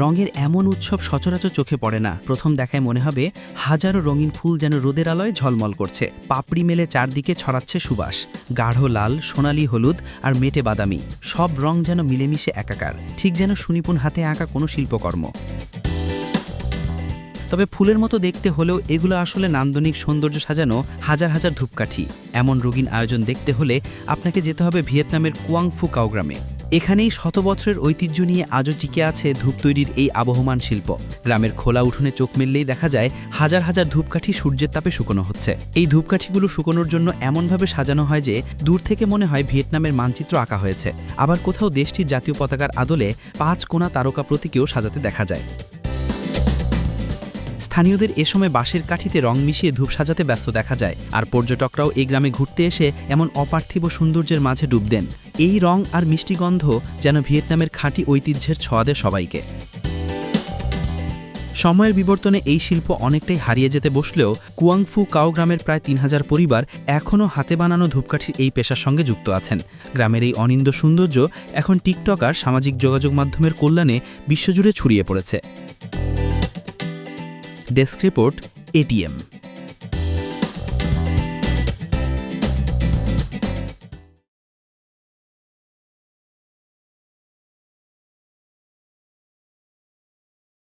রঙের এমন উৎসব সচরাচর চোখে পড়ে না। প্রথম দেখায় মনে হবে হাজারো রঙিন ফুল যেন রোদের আলোয় ঝলমল করছে। পাপড়ি মেলে চারদিকে ছড়াচ্ছে সুবাস। গাঢ় লাল, সোনালি হলুদ আর মেটে বাদামি। সব রং যেন মিলেমিশে একাকার। ঠিক যেন সুনিপুণ হাতে আঁকা কোনো শিল্পকর্ম। তবে ফুলের মতো দেখতে হলেও এগুলো আসলে নান্দনিক সৌন্দর্য সাজানো হাজার হাজার ধূপকাঠি। এমন রঙিন আয়োজন দেখতে হলে আপনাকে যেতে হবে ভিয়েতনামের কুয়াংফু কাও গ্রামে। এখানেই শত বছরের ঐতিহ্য নিয়ে আজও টিকে আছে ধূপ তৈরির এই আবহমান শিল্প। গ্রামের খোলা উঠোনে চোখ মেললেই দেখা যায়, হাজার হাজার ধূপকাঠি সূর্যের তাপে শুকনো হচ্ছে। এই ধূপকাঠিগুলো শুকোনোর জন্য এমনভাবে সাজানো হয় যে, দূর থেকে মনে হয় ভিয়েতনামের মানচিত্র আঁকা হয়েছে। আবার কোথাও দেশটির জাতীয় পতাকার আদলে পাঁচ কোনা তারকা প্রতীকেও সাজাতে দেখা যায়। স্থানীয়দের এ সময় বাঁশের কাঠিতে রং মিশিয়ে ধূপ সাজাতে ব্যস্ত দেখা যায়। আর পর্যটকরাও এই গ্রামে ঘুরতে এসে এমন অপার্থিব সৌন্দর্যের মাঝে ডুব দেন। এই রং আর মিষ্টি গন্ধ যেন ভিয়েতনামের খাঁটি ঐতিহ্যের ছোঁয়া দেয় সবাইকে। সময়ের বিবর্তনে এই শিল্প অনেকটাই হারিয়ে যেতে বসলেও কুয়াংফু কাও গ্রামের প্রায় তিন হাজার পরিবার এখনও হাতে বানানো ধূপকাঠির এই পেশার সঙ্গে যুক্ত আছেন। গ্রামের এই অনিন্দ সৌন্দর্য এখন টিকটক আর সামাজিক যোগাযোগ মাধ্যমের কল্যাণে বিশ্বজুড়ে ছড়িয়ে পড়েছে। Desk report ATM.